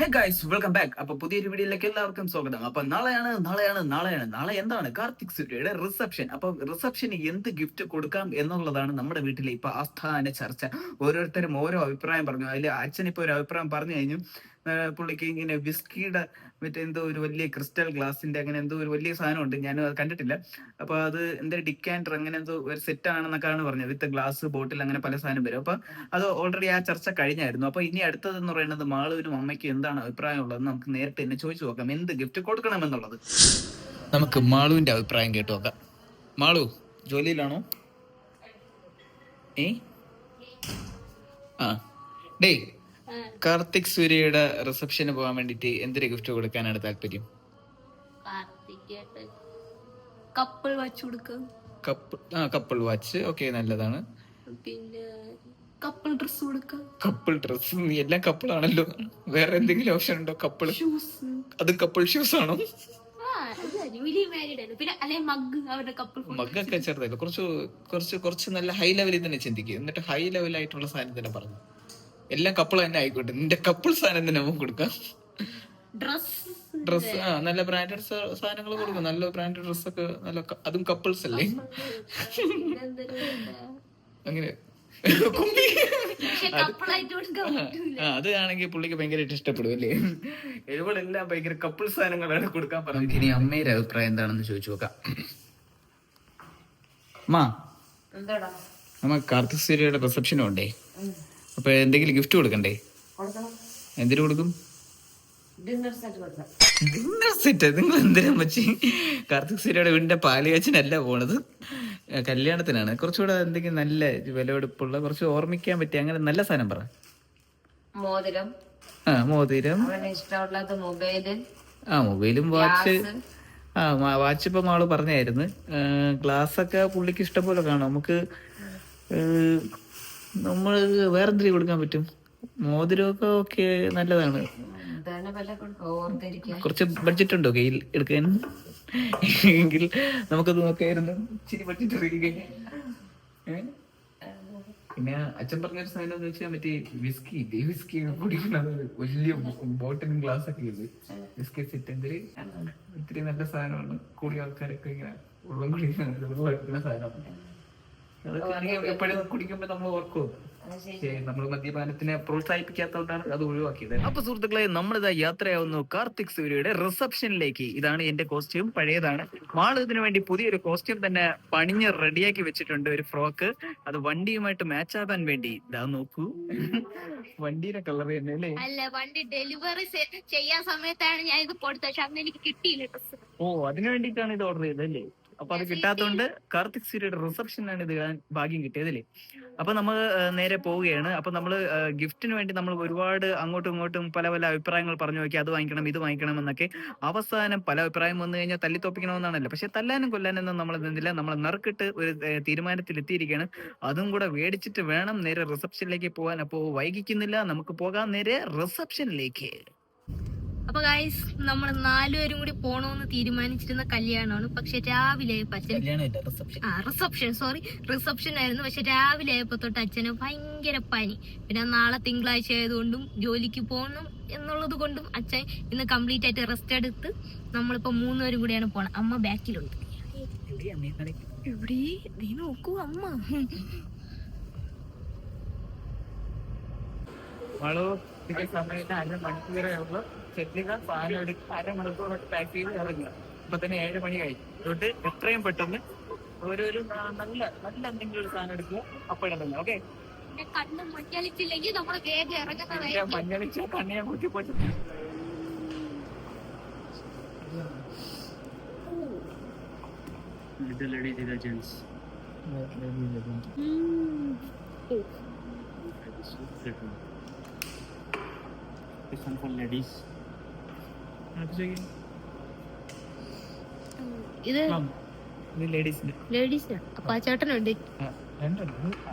ഹേ welcome back അപ്പൊ പുതിയൊരു വീഡിയോയിലേക്ക് എല്ലാവർക്കും സ്വാഗതം. അപ്പൊ നാളെയാണ് നാളെയാണ് നാളെയാണ്. നാളെ എന്താണ്? കാർത്തിക് സൂര്യയുടെ റിസപ്ഷൻ അപ്പൊ റിസപ്ഷന് എന്ത് ഗിഫ്റ്റ് കൊടുക്കാം എന്നുള്ളതാണ് നമ്മുടെ വീട്ടിലെ ഇപ്പൊ ആസ്ഥാന ചർച്ച. ഓരോരുത്തരും ഓരോ അഭിപ്രായം പറഞ്ഞു. അതിൽ അച്ഛൻ ഇപ്പൊ ഒരു അഭിപ്രായം പറഞ്ഞു കഴിഞ്ഞു. പുള്ളിക്ക് ഇങ്ങനെ വിസ്കിയുടെ മറ്റേ എന്തോ ഒരു വലിയ ക്രിസ്റ്റൽ ഗ്ലാസിന്റെ അങ്ങനെ എന്തോ ഒരു വലിയ സാധനം ഉണ്ട് ഞാൻ അത് കണ്ടിട്ടില്ല. അപ്പൊ അത് എന്തോ ഡിക്കാൻഡർ അങ്ങനെ എന്തോ ഒരു സെറ്റ് ആണെന്നൊക്കെയാണ് പറഞ്ഞത്. വിത്ത് ഗ്ലാസ് ബോട്ടിൽ അങ്ങനെ പല സാധനം വരും. അപ്പൊ അത് ഓൾറെഡി ആ ചർച്ച കഴിഞ്ഞായിരുന്നു. അപ്പൊ ഇനി അടുത്തതെന്ന് പറയുന്നത് മാളുവിനും അമ്മയ്ക്കും എന്താണ് അഭിപ്രായം ഉള്ളത് നമുക്ക് നേരിട്ട് തന്നെ ചോദിച്ചു നോക്കാം. എന്ത് ഗിഫ്റ്റ് കൊടുക്കണം എന്നുള്ളത് നമുക്ക് മാളുവിന്റെ അഭിപ്രായം കേട്ടു നോക്കാം. മാളു ജോലിയിലാണോ? ഏ? ആ. ഡേ കാർത്തിക് സൂര്യയുടെ റിസപ്ഷന് പോകാൻ വേണ്ടിട്ട് എന്തൊരു ഗിഫ്റ്റ് കൊടുക്കാനാണ് താല്പര്യം? കപ്പിൾ വാച്ച് കൊടുക്കാം. കപ്പിൾ ആ കപ്പിൾ വാച്ച്. ഓക്കെ നല്ലതാണ്. പിന്നെ കപ്പിൾ ഡ്രസ് കൊടുക്കാം. Couple dress? എല്ലാം കപ്പിൾ ആണല്ലോ വേറെ എന്തെങ്കിലും ഓപ്ഷൻ ഉണ്ടോ കപ്പിൾ? ഷൂസ് അത് കപ്പിൾ ഷൂസ് ആണോ? മഗ്ഗൊക്കെ ചെറുതല്ല. കുറച്ച് കുറച്ച് കുറച്ച് നല്ല ഹൈ ലെവലിൽ തന്നെ ചിന്തിക്കുക എന്നിട്ട് ഹൈ ലെവലായിട്ടുള്ള സാധനം തന്നെ പറഞ്ഞു. എല്ലാം കപ്പിൾ തന്നെ ആയിക്കോട്ടെ. നിന്റെ കപ്പിൾ സാധനം തന്നെ നമുക്ക് കൊടുക്കാം. ഡ്രസ് ഡ്രസ് ആ നല്ല ബ്രാൻഡഡ് സാധനങ്ങൾ കൊടുക്കും. നല്ല ബ്രാൻഡഡ് ഡ്രസ് ഒക്കെ നല്ല അതും കപ്പിൾസ് അല്ലേ? അങ്ങനെ. അതാണെങ്കിൽ അത് ആണെങ്കിൽ പുള്ളിക്ക് ഭയങ്കരമായിട്ട് ഇഷ്ടപ്പെടും അല്ലേ? എല്ലാം ഭയങ്കര കപ്പിൾ സാധനങ്ങളാണ് കൊടുക്കാൻ പറഞ്ഞത് ഇനി അമ്മയുടെ അഭിപ്രായം എന്താണെന്ന് ചോദിച്ചു നോക്കാം. മാ. എന്താടാ? നമ്മ കാർത്തിക് സൂര്യയുടെ റിസപ്ഷനും ഉണ്ടേ? അപ്പൊ എന്തെങ്കിലും ഗിഫ്റ്റ് കൊടുക്കണ്ടേ? കൊടുക്കണം. എന്തിനു കൊടുക്കും? ഡിന്നർ സെറ്റ് നിങ്ങൾ എന്തിനാ മച്ചി കാർത്തിക് സൂര്യയുടെ വീടിന്റെ പാലുകാച്ചിനല്ല പോണത്. കല്യാണത്തിനാണ്. കുറച്ചുകൂടെ എന്തെങ്കിലും നല്ല വിലവെടുപ്പുള്ള കുറച്ച് ഓർമ്മിക്കാൻ പറ്റിയ അങ്ങനെ നല്ല സാധനം പറ. മോതിരം. ആ മോതിരം. അവന് ഇഷ്ടമുള്ളത് മൊബൈൽ. ആ മൊബൈലും വാച്ച്. ആ വാച്ച് ഇപ്പൊ മാൾ പറഞ്ഞായിരുന്നു. ഗ്ലാസ് ഒക്കെ പുള്ളിക്ക് ഇഷ്ടം പോലെ കാണാം. നമുക്ക് നമ്മൾ വേറെന്തിരി കൊടുക്കാൻ പറ്റും? മോതിരമൊക്കെ ഓക്കെ നല്ലതാണ്. കുറച്ച് ബഡ്ജറ്റ് ഉണ്ടോ കയ്യിൽ എടുക്കാൻ? എങ്കിൽ നമുക്കത് നോക്കായിരുന്നു. ഇച്ചിരി ബഡ്ജറ്റ് പിന്നെ അച്ഛൻ പറഞ്ഞൊരു സാധനം എന്ന് വെച്ചാൽ മറ്റേ വിസ്കി ഇല്ലേ? വിസ്കി കുടിക്കുന്നത് വലിയ ബോട്ടിലും ഗ്ലാസ് ഒക്കെ ഇത് വിസ്കി സെറ്റ് എന്തൊരു ഇത്തിരി നല്ല സാധനമാണ്. കൂടിയ ആൾക്കാരൊക്കെ ഇങ്ങനെ വെള്ളം കുടിക്കുന്ന സാധനമാണ് എപ്പോഴും കുടിക്കുമ്പോ നമ്മൾ ഓർക്കും. നമ്മൾ മദ്യപാനത്തിനെ പ്രോത്സാഹിപ്പിക്കാത്തതുകൊണ്ടാണ് അത് ഒഴിവാക്കിയത്. അപ്പൊ സുഹൃത്തുക്കളെ നമ്മളിതാ യാത്രയാവുന്നു കാർത്തിക് സൂര്യയുടെ റിസപ്ഷനിലേക്ക്. ഇതാണ് എന്റെ കോസ്റ്റ്യൂം പഴയതാണ്. മാൾ ഇതിനു വേണ്ടി പുതിയൊരു കോസ്റ്റ്യൂം തന്നെ പണിഞ്ഞ് റെഡിയാക്കി വെച്ചിട്ടുണ്ട് ഒരു ഫ്രോക്ക്. അത് വണ്ടിയുമായിട്ട് മാച്ച് ആവാൻ വേണ്ടി. ഇതാ നോക്കൂ. വണ്ടിയുടെ കളർ തന്നെ അല്ലേ? അല്ല വണ്ടി ഡെലിവറി ചെയ്യാൻ സമയത്താണ് ഞാൻ ഇത് കൊടുത്തത്. പക്ഷെ അന്ന് എനിക്ക് കിട്ടിയില്ല ഡ്രസ് ഓ അതിനു വേണ്ടിയിട്ടാണ് ഇത് ഓർഡർ ചെയ്തത് അല്ലേ? അപ്പൊ അത് കിട്ടാത്തതുകൊണ്ട് കാർത്തിക് സൂര്യയുടെ റിസപ്ഷനാണ് ഇത് കാണാൻ ഭാഗ്യം കിട്ടിയതല്ലേ അപ്പൊ നമ്മൾ നേരെ പോവുകയാണ്. അപ്പൊ നമ്മൾ ഗിഫ്റ്റിന് വേണ്ടി നമ്മൾ ഒരുപാട് അങ്ങോട്ടും ഇങ്ങോട്ടും പല പല അഭിപ്രായങ്ങൾ പറഞ്ഞു നോക്കി അത് വാങ്ങിക്കണം ഇത് വാങ്ങിക്കണം എന്നൊക്കെ അവസാനം പല അഭിപ്രായം വന്നു കഴിഞ്ഞാൽ തല്ലിത്തോപ്പിക്കണമെന്നാണല്ലോ പക്ഷെ തല്ലാനും കൊല്ലാനൊന്നും നമ്മൾ നിന്നില്ല. നമ്മൾ നറുക്കിട്ട് ഒരു തീരുമാനത്തിൽ എത്തിയിരിക്കുകയാണ് അതും കൂടെ മേടിച്ചിട്ട് വേണം നേരെ റിസപ്ഷനിലേക്ക് പോകാൻ. അപ്പോൾ വൈകിക്കുന്നില്ല. നമുക്ക് പോകാം നേരെ റിസപ്ഷനിലേക്ക് അപ്പൊ ഗൈസ് നമ്മൾ നാലുപേരും കൂടി പോണോന്ന് തീരുമാനിച്ചിരുന്ന കല്യാണമാണ്. പക്ഷെ രാവിലെ ആയപ്പോ അച്ഛൻ റിസപ്ഷൻ ആ റിസപ്ഷൻ സോറി റിസപ്ഷൻ ആയിരുന്നു. പക്ഷെ രാവിലെ ആയപ്പോ തൊട്ട് അച്ഛന് ഭയങ്കര പനി. പിന്നെ നാളെ തിങ്കളാഴ്ച ആയതുകൊണ്ടും ജോലിക്ക് പോകണം എന്നുള്ളത് കൊണ്ടും അച്ഛൻ ഇന്ന് കംപ്ലീറ്റ് ആയിട്ട് റെസ്റ്റ് എടുത്ത് നമ്മളിപ്പോ മൂന്നുപേരും കൂടിയാണ് പോണത് അമ്മ ബാക്കിലുണ്ട്. എവിടെ? നീ നോക്കൂ അമ്മ. സമയത്ത് അര മണിക്കൂറേ ഉള്ളൂ. ചെല്ലുക സാധനം എടുക്കുക അരമണിക്കൂർ പാക്ക് ചെയ്ത് ഇറങ്ങുക. ഇപ്പൊ തന്നെ ഏഴ് മണി കഴിഞ്ഞു അതുകൊണ്ട് എത്രയും പെട്ടെന്ന് ഓരോരു ന- നല്ല നല്ല എന്തെങ്കിലും ഒരു സാധനം എടുക്കുക. അപ്പോഴല്ല ഓക്കെ കണ്ണ് മഞ്ഞളിച്ചില്ലെങ്കിൽ നമ്മൾ വേഗം ഇറങ്ങുന്നതായി മഞ്ഞളിച്ച കണ്ണിനെ കൂട്ടി പോയിട്ട് Little ladies, little gents. This one for ladies. ഇത് ഇത് ലേഡീസിന്റെ. ലേഡീസിനാ അപ്പൊ ആ. ചേട്ടനുണ്ട്.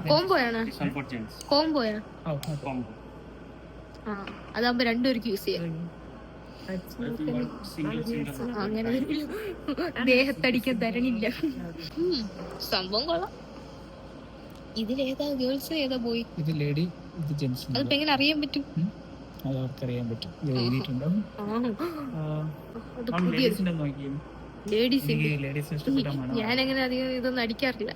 കോംബോയാണ് This one for gents. കോംബോയാണ് Combo. ആ. അതാകുമ്പോ രണ്ടുപേർക്ക് യൂസ് ചെയ്യാം. അങ്ങനെ ദേഹത്തടിക്കാൻ തരണില്ല. സംഭവം കൊള്ളാം. ഇതിലേതാ ഗേൾസ് ഏതാ പോയി? ഇത് ലേഡി ഇത് ജെന്റ്സ് അതിപ്പോ എങ്ങനെ അറിയാൻ പറ്റും? അത് അവർക്കറിയാൻ പറ്റും. ഇത് എഴുതിയിട്ടുണ്ടാവും അത് പുതിയ ലേഡീസിന്റെ നോക്കിയും. ലേഡീസ് എനിക്ക് ലേഡീസിന് ഇഷ്ടപ്പെട്ട മണം ഞാനങ്ങനെ അധികം ഇതൊന്നും അടിക്കാറില്ല.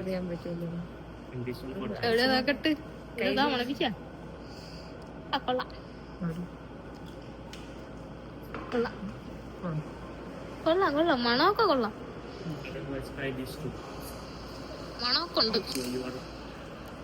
അറിയാൻ പറ്റുമല്ലോ എവിടെ നോക്കട്ട്? ഇതാ കൊള്ളാം. കൊള്ളാം. കൊള്ളാം കൊള്ളാം. മണമൊക്കെ കൊള്ളാം. മണമൊക്കെ ഉണ്ട്.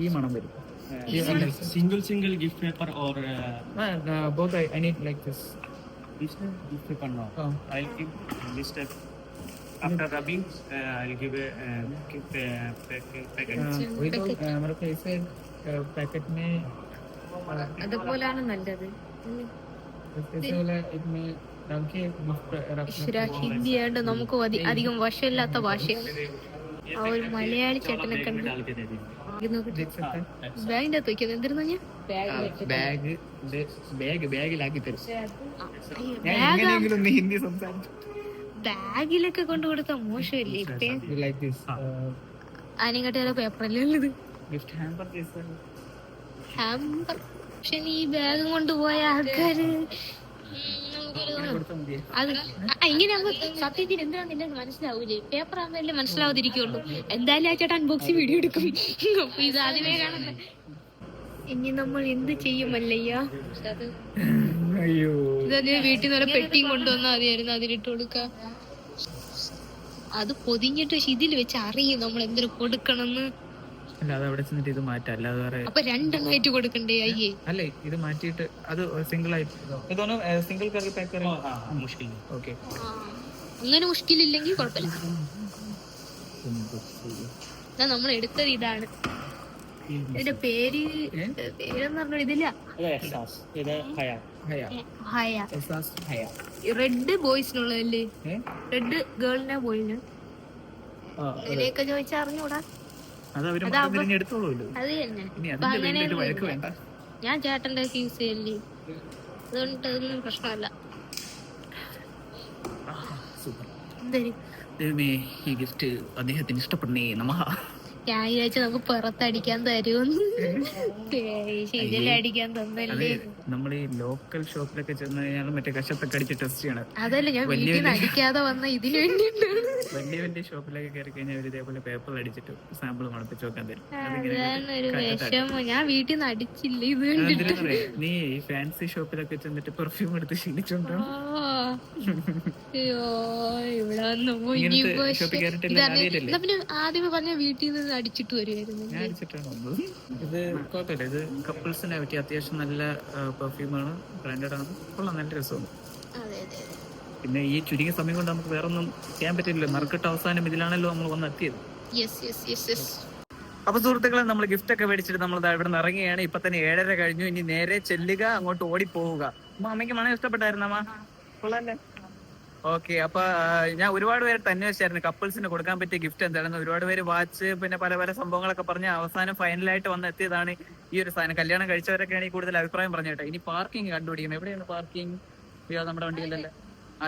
ഈ മണം വരും. Single single gift paper or both I I need like this gift പണോ I give mister after റബി I give gift packet packet may അതുപോലാണ് നല്ലത്. നമുക്ക് അധികം വശമില്ലാത്ത ഭാഷയാണ്. ആ ഒരു മലയാളി ചേട്ടനെ കണ്ട്. ബാഗിന്റെ അകത്ത് വെക്കുന്നത് എന്തിരുന്നു ഞാൻ? ബാഗ് ബാഗ് ബാഗിലാക്കി തരും. ഹിന്ദി സംസാരിച്ചു. ബാഗിലൊക്കെ കൊണ്ടു കൊടുത്ത മോശമല്ലേ അനിങ്ങട്ടിയുടെ പേപ്പറല്ലേ ഉള്ളത്? ഹാമ്പർ പക്ഷെ ഈ ബാഗും കൊണ്ടുപോയ ആൾക്കാര്. അത് ഇങ്ങനെ സത്യത്തിൽ എന്തിനാന്ന് എന്നെ മനസ്സിലാവൂലേ? പേപ്പർ ആകുമ്പോഴല്ലേ മനസ്സിലാവാതിരിക്കുള്ളൂ. എന്തായാലും ആ ചേട്ടൻ അൺബോക്സിങ് വീഡിയോ എടുക്കും. അപ്പൊ ഇത് ആദ്യമേ ഇനി നമ്മൾ എന്ത് ചെയ്യും മല്ലയ്യ അത് അയ്യോ. ഇതല്ലേ വീട്ടിൽ നിന്ന് ഒരു പെട്ടിയും കൊണ്ടുവന്നാൽ മതിയായിരുന്നു. അതിലിട്ട് കൊടുക്ക. അത് പൊതിഞ്ഞിട്ട് പക്ഷെ ഇതിൽ വെച്ച് അറിയും നമ്മൾ എന്തൊരു കൊടുക്കണമെന്ന്. അല്ല ഇത് അയ്യേ? അല്ലേ ഇത് മാറ്റിയിട്ട് അത് സിംഗിൾ ആയിട്ട് സിംഗിൾ കറി പാക്ക് അങ്ങനെ മുഷ്കിലില്ലെങ്കിൽ നമ്മൾ എടുത്തത് ഇതാണ്. ഇതിന്റെ പേര് പേരെന്ന് പറഞ്ഞ ഇതില്ല. റെഡ് ബോയ്സിനുള്ളതല്ലേ? റെഡ് ഗേളിനാ ബോയിന്. ചോദിച്ചാൽ അറിഞ്ഞൂടാ. അത് അവർ അതാ മൊത്തം തിരിഞ്ഞ് എടുത്തോളൂല്ലോ. അത് തന്നെ. ഇനി അപ്പൊ അതിന്റെ പേരിൽ ഒരു വഴക്ക് അങ്ങനെയൊന്നും വേണ്ട. ഞാൻ ചേട്ടന്റെ യൂസ് ചെയ്യല്ലേ അതുകൊണ്ട് അതൊന്നും പ്രശ്നമല്ല. സൂപ്പർ. ദൈവമേ ഈ ഗിഫ്റ്റ് അദ്ദേഹത്തിന് ഇഷ്ടപ്പെടണേ നമഹ. ഞാൻ വിചാരിച്ചു നമുക്ക് പുറത്തടിക്കാൻ തരുമെന്ന്. നമ്മളീ അടിക്കാൻ തന്നല്ലേ. നമ്മൾ ഈ ലോക്കൽ ഷോപ്പിലൊക്കെ ചെന്ന് കഴിഞ്ഞാൽ മറ്റേ കഷത്തൊക്കെ അടിച്ച് ടെസ്റ്റ് ചെയ്യണം. അതല്ല ഞാൻ വലിയ അടിക്കാതെ വന്ന ഇതിന് വേണ്ടിയിട്ടാണ് വലിയ വലിയ ഷോപ്പിലൊക്കെ കയറി കഴിഞ്ഞാൽ ഇതേപോലെ പേപ്പർ അടിച്ചിട്ട് സാമ്പിൾ മണപ്പിച്ച് നോക്കാൻ തരും. അതാണ് ഒരു. വിഷമം. ഞാൻ വീട്ടിൽ നിന്ന് അടിച്ചില്ല ഇത് കണ്ടിട്ട്. നീ ഫാൻസി ഷോപ്പിലൊക്കെ ചെന്നിട്ട് പെർഫ്യൂം എടുത്ത് ശീലിച്ചോണ്ടോ അയ്യോ ഇവിടെ വന്നു പിന്നെ ആദ്യമേ പറഞ്ഞ വീട്ടിൽ നിന്ന് അടിച്ചിട്ട് വരുമായിരുന്നു ഞാൻ അടിച്ചിട്ടാണ് വന്നത്. ഇത് കുഴപ്പമില്ല. ഇത് കപ്പിൾസിനെ പറ്റി അത്യാവശ്യം നല്ല പെർഫ്യൂമാണ് ബ്രാൻഡഡ് ആണ് കൊള്ളാം നല്ല രസമാണ്. അതെ അതെ പിന്നെ ഈ ചുരുങ്ങിയ സമയം കൊണ്ട് നമുക്ക് വേറെ ഒന്നും ചെയ്യാൻ പറ്റില്ലല്ലോ. നറുക്കിട്ട് അവസാനം ഇതിലാണല്ലോ നമ്മൾ വന്ന് എത്തിയത്. യെസ് യെസ് യെസ് യെസ് അപ്പൊ സുഹൃത്തുക്കളെ നമ്മൾ ഗിഫ്റ്റ് ഒക്കെ മേടിച്ചിട്ട് നമ്മൾ ഇവിടെ നിന്ന് ഇറങ്ങിയാണ് ഇപ്പൊ തന്നെ ഏഴര കഴിഞ്ഞു. ഇനി നേരെ ചെല്ലുക അങ്ങോട്ട് ഓടി പോവുക അമ്മ അമ്മയ്ക്ക് മണം ഇഷ്ടപ്പെട്ടായിരുന്നു അമ്മ? കൊള്ളാല്ലേ ഓക്കെ അപ്പൊ ഞാൻ ഒരുപാട് പേര് അന്വേഷിച്ചായിരുന്നു കപ്പിൾസിന് കൊടുക്കാൻ പറ്റിയ ഗിഫ്റ്റ് എന്താണെന്ന് ഒരുപാട് പേര് വാച്ച് പിന്നെ പല പല സംഭവങ്ങളൊക്കെ പറഞ്ഞ് അവസാനം ഫൈനലായിട്ട് വന്ന് എത്തിയതാണ് ഈ ഒരു സാധനം. കല്യാണം കഴിച്ചവരൊക്കെയാണ് ഈ കൂടുതൽ അഭിപ്രായം പറഞ്ഞു കേട്ടോ. ഇനി പാർക്കിംഗ് കണ്ടുപിടിക്കണം. എവിടെയാണ് പാർക്കിംഗ് നമ്മുടെ വണ്ടിയിലല്ലേ?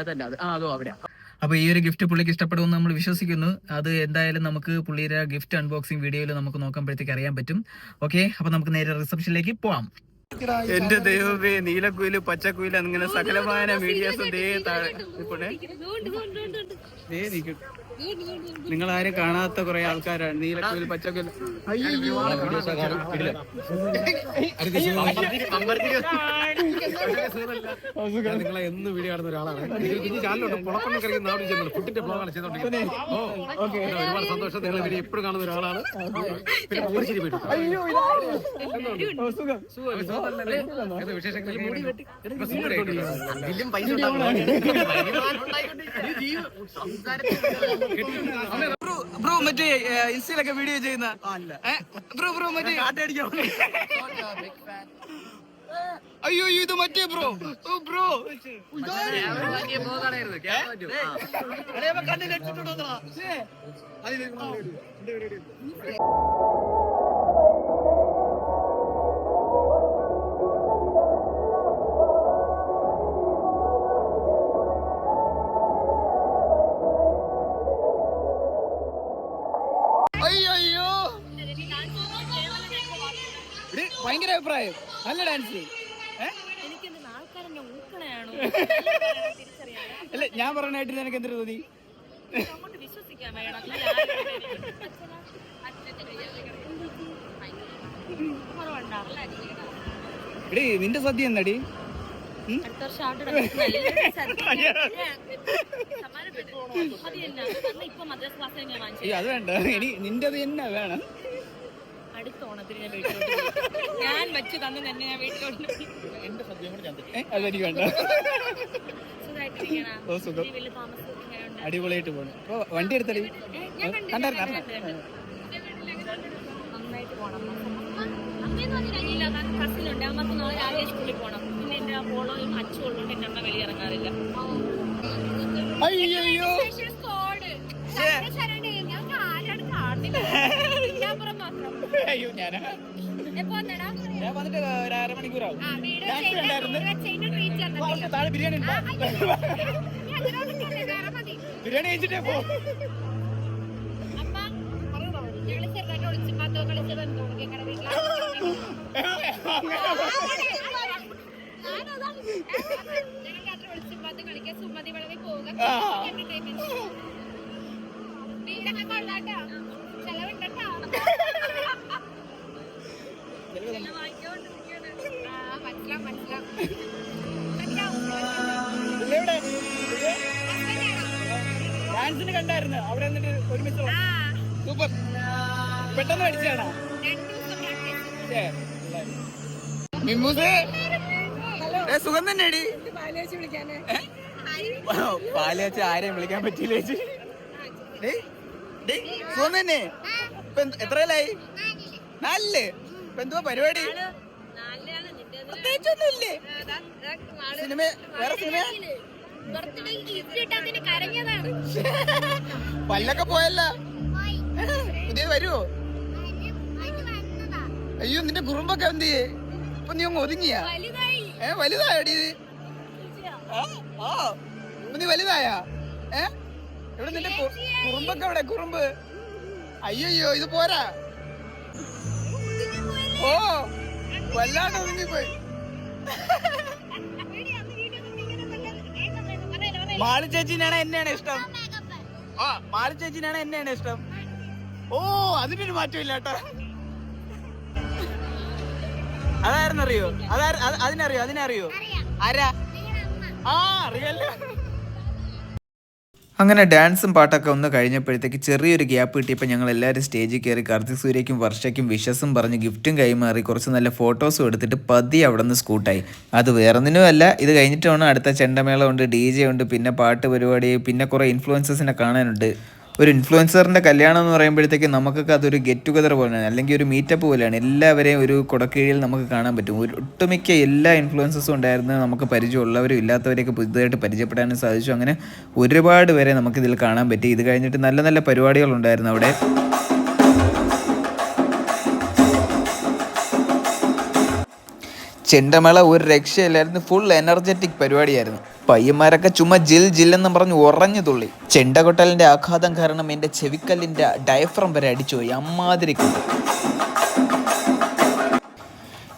അതല്ല അത് ആ അതോ അവിടെ. അപ്പൊ ഈ ഒരു ഗിഫ്റ്റ് പുള്ളിക്ക് ഇഷ്ടപ്പെടുമെന്ന് നമ്മൾ വിശ്വസിക്കുന്നു. അത് എന്തായാലും നമുക്ക് പുള്ളിയുടെ ഗിഫ്റ്റ് അൺബോക്സിംഗ് വീഡിയോയിൽ നമുക്ക് നോക്കുമ്പോഴത്തേക്ക് അറിയാൻ പറ്റും. ഓക്കെ അപ്പൊ നമുക്ക് നേരെ റിസപ്ഷനിലേക്ക് പോവാം. എന്റെ ദൈവമേ നീലക്കുയിൽ പച്ചക്കുയിൽ അങ്ങനെ സകലമായ മീഡിയാസും ദേ താഴെ ഇപ്പോഴേ ദേ നിൽക്കും. നിങ്ങൾ ആരും കാണാത്ത കുറെ ആൾക്കാരാണ് നീലക്കുയിൽ പച്ചക്കുയിൽ. നിങ്ങളെ എന്ന് വീഡിയോ കാണുന്ന ഒരാളാണ്. ചാനലുണ്ട് പുളപ്പണ്ണ കറിയുന്ന നാട് ഫുഡിന്റെ ബ്ലോഗാണ് ചെയ്തോണ്ടിരിക്കുന്നത്. ഒരുപാട് സന്തോഷം. നിങ്ങൾ വീഡിയോ എപ്പോഴും കാണുന്ന ഒരാളാണ്. പിന്നെ പൂരിശ്ശേരി പോയിട്ടുണ്ട്. വിശേഷങ്ങൾ പൈസ. ബ്രോ മറ്റേ ഇൻസ്റ്റയിലൊക്കെ വീഡിയോ ചെയ്യുന്ന ബ്രോ ബ്രോ മറ്റേ അയ്യോ അയ്യോ, ഇത് മറ്റേ ബ്രോ. ഓ ബ്രോ. അയ്യോ അഭിപ്രായം? നല്ല ഡാൻസ് അല്ല ഞാൻ പറഞ്ഞായിട്ട് നിനക്ക് എന്തൊരു തോന്നി? എടി നിന്റെ സദ്യ എന്താടി? അയ്യോ. അത് വേണ്ട. ഇനി നിന്റെ അത് തന്നെ വേണം. അടുത്ത ഓണത്തിന് ഞാൻ വീട്ടിലോട്ട്. ഞാൻ വെച്ച് തന്നു തന്നെ ഞാൻ വീട്ടിലോട്ട് പോയി. ഏ, അതെനിക്ക് വേണ്ട. സുഖായിട്ടിരിക്കണോ? ഓ സുഖം. ഈ വലിയ താമസമൊക്കെ എങ്ങനെയുണ്ട്? അടിപൊളിയായിട്ട് പോണു. അപ്പൊ വണ്ടി എടുത്തടി. ഏ, ഞാൻ കണ്ടില്ല, കണ്ടായിരുന്നു, ഞാൻ കണ്ടിട്ടുണ്ട്. നന്നായിട്ട് പോണം. അമ്മയെന്ന് കസിലുണ്ട് അമ്മയ്ക്ക് നാളെ രാവിലെ സ്കൂളിൽ പോണം. പിന്നെ എന്റെ ഫോളോയും അച്ഛനും ഉള്ളതുകൊണ്ട് എന്റെ അമ്മ വെളിയിറങ്ങാറില്ല. അയ്യോ അയ്യോ ഞാനാ. ഞാൻ വന്നിട്ട് ഒരു അരമണിക്കൂറാവും താഴെ ബിരിയാണി ബിരിയാണി കഴിച്ചിട്ടേ പോ. സുമതി വളവിൽ പോവുക. കൊള്ളാട്ടോ. ചെലവുണ്ടോ ഡാൻസിന് കണ്ടായിരുന്നു. അവിടെ എന്നിട്ട് ഒരുമിച്ച് സൂപ്പർ പെട്ടെന്ന് പഠിച്ചാണോ മിമ്മൂസ് സുഖം തന്നെ അടി പാലയച്ച ആരെയും വിളിക്കാൻ പറ്റിയില്ല ചേച്ചി? സുഖം തന്നെ. ഇപ്പൊ എത്രയല്ലായി നാലിൽ? ഇപ്പൊ എന്തുവാ പരിപാടി പ്രത്യേകിച്ചൊന്നുമില്ലേ? സിനിമ വേറെ സിനിമ പല്ലൊക്കെ പോയല്ല. പുതിയത് വരുവോ? അയ്യോ നിന്റെ കുറുമ്പൊക്കെ എന്ത് ചെയ്യേ? ഇപ്പൊ നീ അങ്ങ് ഒതുങ്ങിയാ? വലുതായി. ഏ വലുതായടി ഇത്. ആ ആ. ഇപ്പൊ നീ വലുതായാ? ഏ? ഇവിടെ നിന്റെ കുറുമ്പൊക്കെ എവിടെ? കുറുമ്പ്. അയ്യോ ഇത് പോരാ. ഓ വല്ലാണ്ട് ഒതുങ്ങിപ്പോയി. മാളി ചേച്ചിനാണ് എന്നെയാണ് ഇഷ്ടം. ആ മാളി ചേച്ചിനാണ് എന്നെയാണ് ഇഷ്ടം. ഓ അതിനൊരു മാറ്റമില്ല കേട്ടോ. അതായിരുന്നു അറിയോ അതാ അതിനറിയോ? അതിനറിയോ? ആരാ? ആ അറിയല്ലോ അങ്ങനെ ഡാൻസും പാട്ടൊക്കെ ഒന്ന് കഴിഞ്ഞപ്പോഴത്തേക്ക് ചെറിയൊരു ഗ്യാപ്പ് കിട്ടിയപ്പോൾ ഞങ്ങൾ എല്ലാവരും സ്റ്റേജിൽ കയറി കാർത്തിക് സൂര്യയ്ക്കും വർഷയ്ക്കും വിഷസും പറഞ്ഞ് ഗിഫ്റ്റും കൈമാറി കുറച്ച് നല്ല ഫോട്ടോസും എടുത്തിട്ട് പതി അവിടെ നിന്ന് സ്കൂട്ടായി. അത് വേറൊന്നിനും അല്ല ഇത് കഴിഞ്ഞിട്ട് വേണം അടുത്ത ചെണ്ടമേള ഉണ്ട് ഡി ജെ ഉണ്ട് പിന്നെ പാട്ട് പരിപാടി പിന്നെ കുറേ ഇൻഫ്ലുവൻസസിനെ കാണാനുണ്ട്. ഒരു ഇൻഫ്ലുവൻസറിന്റെ കല്യാണം എന്ന് പറയുമ്പോഴത്തേക്ക് നമുക്കൊക്കെ അതൊരു ഗെറ്റ് ടുഗദർ പോലെയാണ്. അല്ലെങ്കിൽ ഒരു മീറ്റപ്പ് പോലെയാണ്. എല്ലാവരെയും ഒരു കുടക്കീഴിൽ നമുക്ക് കാണാൻ പറ്റും. ഒരു ഒട്ടുമിക്ക എല്ലാ ഇൻഫ്ലുവൻസസും ഉണ്ടായിരുന്നു നമുക്ക് പരിചയമുള്ളവരും ഇല്ലാത്തവരെയൊക്കെ പുതുതായിട്ട് പരിചയപ്പെടാനും സാധിച്ചു. അങ്ങനെ ഒരുപാട് പേരെ നമുക്കിതിൽ കാണാൻ പറ്റി. ഇത് കഴിഞ്ഞിട്ട് നല്ല നല്ല പരിപാടികളുണ്ടായിരുന്നു അവിടെ. ചെണ്ടമേള ഒരു രക്ഷയില്ലായിരുന്നു. ഫുൾ എനർജറ്റിക് പരിപാടിയായിരുന്നു. പയ്യന്മാരൊക്കെ ചുമ്മാ ജിൽ ജില്ലെന്ന് പറഞ്ഞ് ഉറഞ്ഞു തുള്ളി. ചെണ്ടകൊട്ടലിന്റെ ആഘാതം കാരണം എന്റെ ചെവിക്കല്ലിന്റെ ഡയഫ്രം വരെ അടിച്ചുപോയി അമ്മാതിരി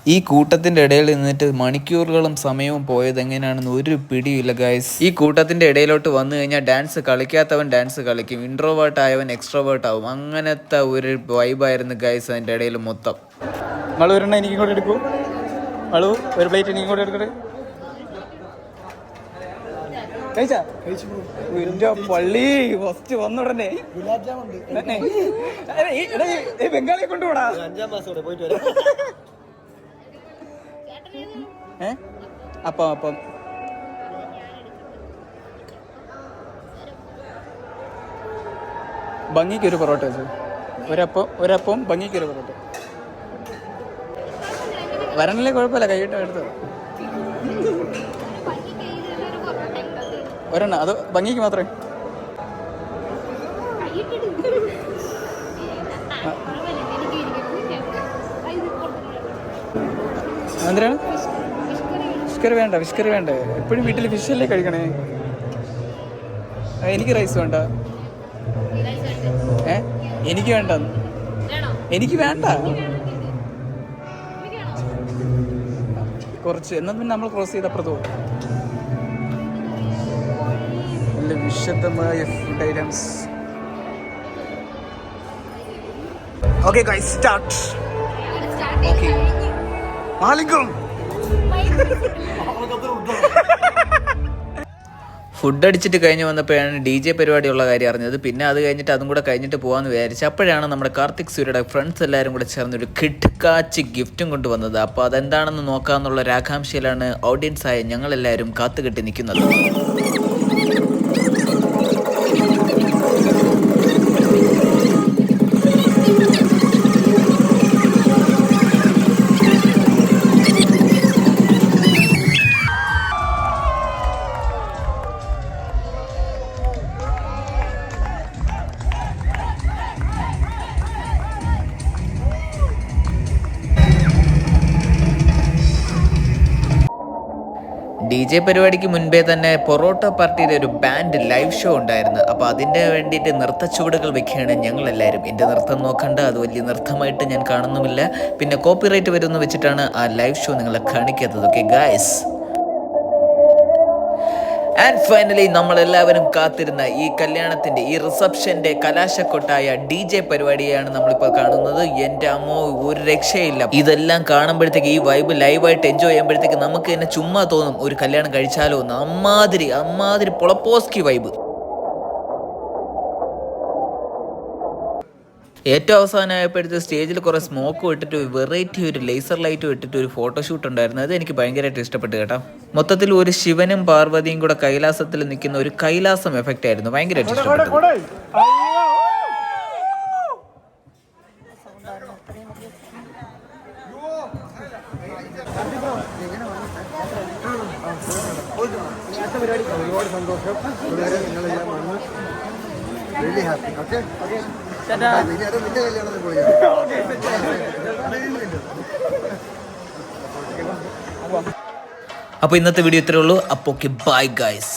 ഈ കൂട്ടത്തിന്റെ ഇടയിൽ നിന്നിട്ട് മണിക്കൂറുകളും സമയവും പോയത് എങ്ങനെയാണെന്ന് ഒരു പിടിയില്ല ഗൈസ് ഈ കൂട്ടത്തിന്റെ ഇടയിലോട്ട് വന്നു കഴിഞ്ഞാൽ ഡാൻസ് കളിക്കാത്തവൻ ഡാൻസ് കളിക്കും. ഇൻട്രോവേർട്ട് ആയവൻ എക്സ്ട്രോവേർട്ട് ആവും. അങ്ങനത്തെ ഒരു വൈബായിരുന്നു ഗൈസ് അതിന്റെ ഇടയിൽ മൊത്തം. കൂടെ എടുക്കൂ. ഒരു പ്ലേറ്റ് എനിക്കും കൂടെ എടുക്കട്ടെ? കഴിച്ചാ? ഇന്റെ പള്ളി ഫസ്റ്റ് വന്നുടനെ ഉടനെ. ബംഗാളിയെ കൊണ്ടുപോടാ ഈ- ഈ ബംഗാളിയെ കൊണ്ടുപോടാ ഏ? അപ്പം അപ്പം. ഭംഗിക്ക് ഒരു പൊറോട്ട വെച്ചു ഒരപ്പം ഒരപ്പം ഭംഗിക്ക് ഒരു പൊറോട്ട. വരണല്ലേ കുഴപ്പമില്ല കൈയിട്ട് എടുത്ത്. ഒരെണ്ണ. അത് ഭംഗിക്ക് മാത്രമേ എന്തിനാണ് ഫിഷ്കറി വേണ്ട ഫിഷ്കറി വേണ്ട. എപ്പോഴും വീട്ടിൽ ഫിഷല്ലേ കഴിക്കണേ? എനിക്ക് റൈസ് വേണ്ട. ഏ? എനിക്ക് വേണ്ട. എനിക്ക് വേണ്ട. കുറച്ച്. എന്നാൽ പിന്നെ നമ്മൾ ക്രോസ് ചെയ്ത് അപ്പുറത്ത് പോകും വിശദമായ food items okay guys start okay മാലിക്കും food അടിച്ചിട്ട് കഴിഞ്ഞ് വന്നപ്പോഴാണ് ഡി ജെ പരിപാടിയുള്ള കാര്യം അറിഞ്ഞത്. പിന്നെ അത് കഴിഞ്ഞിട്ട് അതും കൂടെ കഴിഞ്ഞിട്ട് പോകാമെന്ന് വിചാരിച്ചു അപ്പോഴാണ് നമ്മുടെ കാർത്തിക് സൂര്യയുടെ ഫ്രണ്ട്സ് എല്ലാവരും കൂടെ ചേർന്ന് ഒരു കിഡ്കാച്ച് ഗിഫ്റ്റും കൊണ്ടുവന്നത്. അപ്പോൾ അതെന്താണെന്ന് നോക്കാമെന്നുള്ള ഒരു ആകാംക്ഷയിലാണ് ഓഡിയൻസായ ഞങ്ങളെല്ലാവരും കാത്തുകെട്ടി നിൽക്കുന്നത്. ജെ പരിപാടിക്ക് മുൻപേ തന്നെ പൊറോട്ട പാർട്ടിയുടെ ഒരു ബാൻഡ് ലൈവ് ഷോ ഉണ്ടായിരുന്നു. അപ്പോൾ അതിന്റെ വേണ്ടിയിട്ട് നൃത്തച്ചുവടുകൾ വെക്കുകയാണ് ഞങ്ങളെല്ലാവരും. എന്റെ നൃത്തം നോക്കണ്ട അത് വലിയ നൃത്തമായിട്ട് ഞാൻ കാണുന്നുമില്ല. പിന്നെ കോപ്പിറൈറ്റ് വരുമെന്ന് വെച്ചിട്ടാണ് ആ ലൈവ് ഷോ നിങ്ങളെ കാണിക്കാത്തത്. ഓക്കെ ഗായ്സ് ആൻഡ് ഫൈനലി നമ്മൾ എല്ലാവരും കാത്തിരുന്ന ഈ കല്യാണത്തിന്റെ ഈ റിസപ്ഷന്റെ കലാശക്കൊട്ടായ ഡി ജെ പരിപാടിയാണ് നമ്മളിപ്പോൾ കാണുന്നത്. എന്റെ അമ്മോ ഒരു രക്ഷയില്ല. ഇതെല്ലാം കാണുമ്പോഴത്തേക്ക് ഈ വൈബ് ലൈവായിട്ട് എൻജോയ് ചെയ്യുമ്പോഴത്തേക്ക് നമുക്ക് തന്നെ ചുമ്മാ തോന്നും ഒരു കല്യാണം കഴിച്ചാലോ എന്ന്. അമ്മാതിരി അമ്മാതിരി പൊളപ്പോസ്കി വൈബ് ഏറ്റവും അവസാനമായപ്പോഴത്തെ സ്റ്റേജിൽ കുറേ സ്മോക്കും ഇട്ടിട്ട് വെറൈറ്റി ഒരു ലേസർ ലൈറ്റും ഇട്ടിട്ട് ഒരു ഫോട്ടോഷൂട്ട് ഉണ്ടായിരുന്നു. അത് എനിക്ക് ഭയങ്കരമായിട്ട് ഇഷ്ടപ്പെട്ടു കേട്ടോ. മൊത്തത്തിൽ ഒരു ശിവനും പാർവതിയും കൂടെ കൈലാസത്തിൽ നിൽക്കുന്ന ഒരു കൈലാസം എഫക്റ്റ് ആയിരുന്നു. ഭയങ്കരമായിട്ട് ഇഷ്ടപ്പെട്ടു. ഒരുപാട് സന്തോഷം. നിങ്ങളെല്ലാം വന്ന് വെരി ഹാപ്പി ഓക്കെ അപ്പോൾ ഇന്നത്തെ വീഡിയോ ഇത്രേ ഉള്ളൂ. അപ്പോൾ ഓക്കെ ബൈ ഗൈസ്